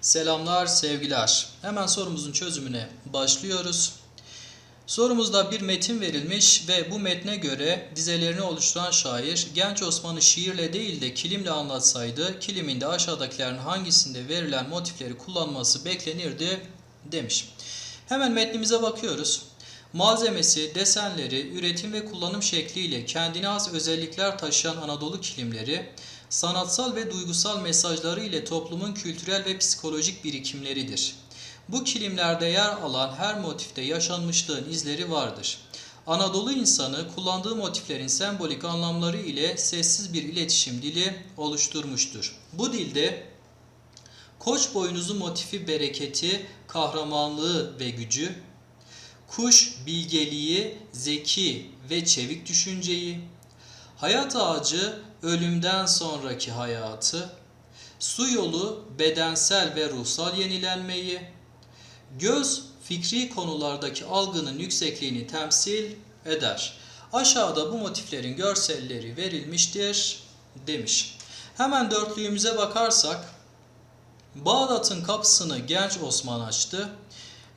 Selamlar, sevgiler. Hemen sorumuzun çözümüne başlıyoruz. Sorumuzda bir metin verilmiş ve bu metne göre dizelerini oluşturan şair Genç Osman'ı şiirle değil de kilimle anlatsaydı kiliminde aşağıdakilerin hangisinde verilen motifleri kullanması beklenirdi demiş. Hemen metnimize bakıyoruz. Malzemesi, desenleri, üretim ve kullanım şekliyle kendine has özellikler taşıyan Anadolu kilimleri, sanatsal ve duygusal mesajları ile toplumun kültürel ve psikolojik birikimleridir. Bu kilimlerde yer alan her motifte yaşanmışlığın izleri vardır. Anadolu insanı kullandığı motiflerin sembolik anlamları ile sessiz bir iletişim dili oluşturmuştur. Bu dilde koç boynuzu motifi bereketi, kahramanlığı ve gücü, kuş bilgeliği, zeki ve çevik düşünceyi, hayat ağacı ölümden sonraki hayatı, su yolu bedensel ve ruhsal yenilenmeyi, göz fikri konulardaki algının yüksekliğini temsil eder. Aşağıda bu motiflerin görselleri verilmiştir demiş. Hemen dörtlüğümüze bakarsak Bağdat'ın kapısını genç Osman açtı.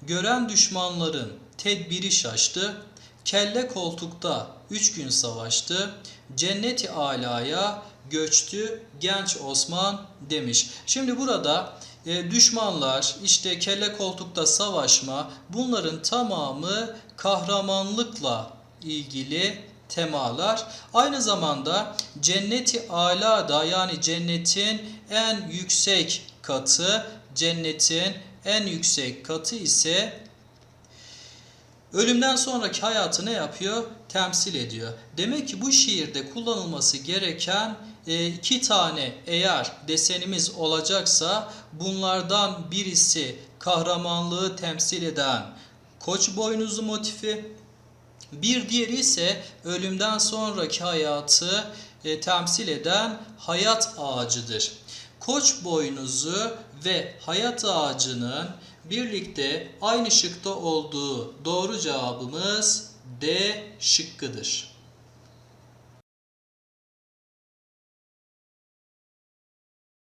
Gören düşmanların tedbiri şaştı. Kelle koltukta üç gün savaştı. Cenneti alaya göçtü genç Osman demiş. Şimdi burada e, düşmanlar işte kelle koltukta savaşma bunların tamamı kahramanlıkla ilgili temalar. Aynı zamanda cenneti ala da yani cennetin en yüksek katı cennetin en yüksek katı ise ölümden sonraki hayatı ne yapıyor? Temsil ediyor. Demek ki bu şiirde kullanılması gereken e, iki tane eğer desenimiz olacaksa bunlardan birisi kahramanlığı temsil eden koç boynuzu motifi, bir diğeri ise ölümden sonraki hayatı e, temsil eden hayat ağacıdır. Koç boynuzu ve hayat ağacının birlikte aynı şıkta olduğu doğru cevabımız D şıkkıdır.